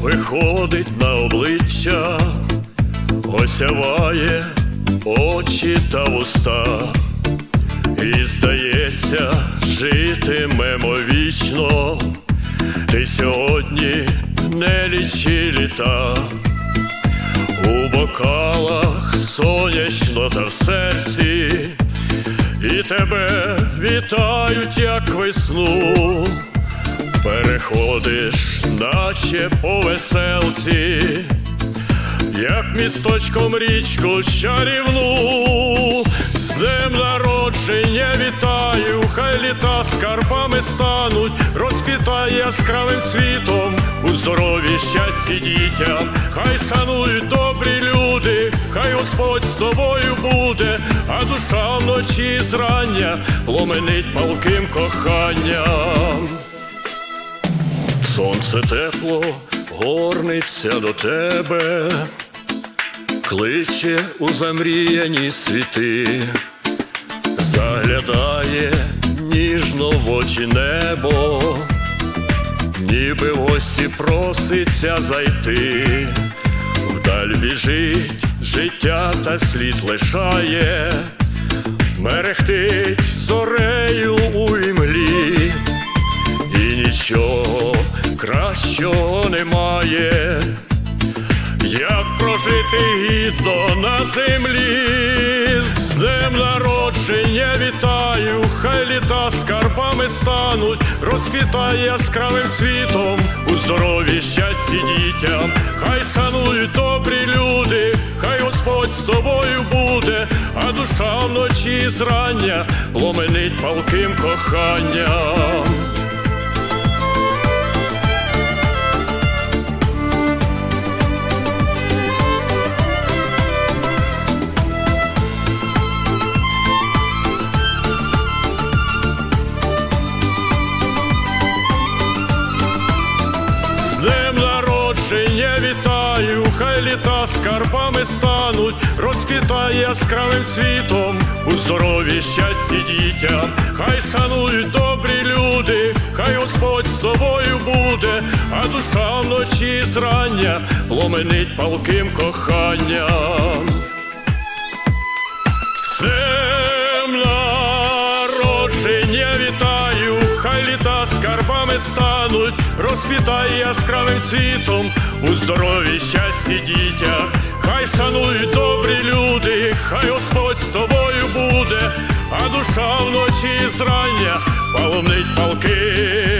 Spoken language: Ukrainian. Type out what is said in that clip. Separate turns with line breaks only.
виходить на обличчя, осяває очі та вуста, і здається, житимемо вічно, ти сьогодні не лічи літа. У бокалах сонячно та в серці, і тебе вітають, як весну, переходиш, наче по веселці, як місточком річку чарівну, з днем народження вітаю, хай літа скарбами стануть, розквітай яскравим світом, у здоров'ї щасті дітям, хай санують добрі люди, хай Господь з тобою буде, а душа вночі зрання пломенить палким коханням. Сонце тепло горниться до тебе, кличе у замріяні світи, заглядає ніжно в очі небо, ніби в гості проситься зайти, вдаль біжить життя та слід лишає, мерехтить кращого немає, як прожити гідно на землі, з днем народження вітаю, хай літа скарбами стануть, розквітає яскравим світом, у здоров'ї щасті дітям, хай санують добрі люди, хай Господь з тобою буде, а душа вночі зрання пломенить палким коханням. Літа скарбами стануть, розквітає яскравим світом, у здоров'ї щасті дітям, хай шанують добрі люди, хай Господь з тобою буде, а душа вночі зрання ломенить палким коханням. З скарбами стануть, розквітає яскравим цвітом, у здоров'ї щасті дітях, хай шанують добрі люди, хай Господь з тобою буде, а душа вночі зрання паломнить палки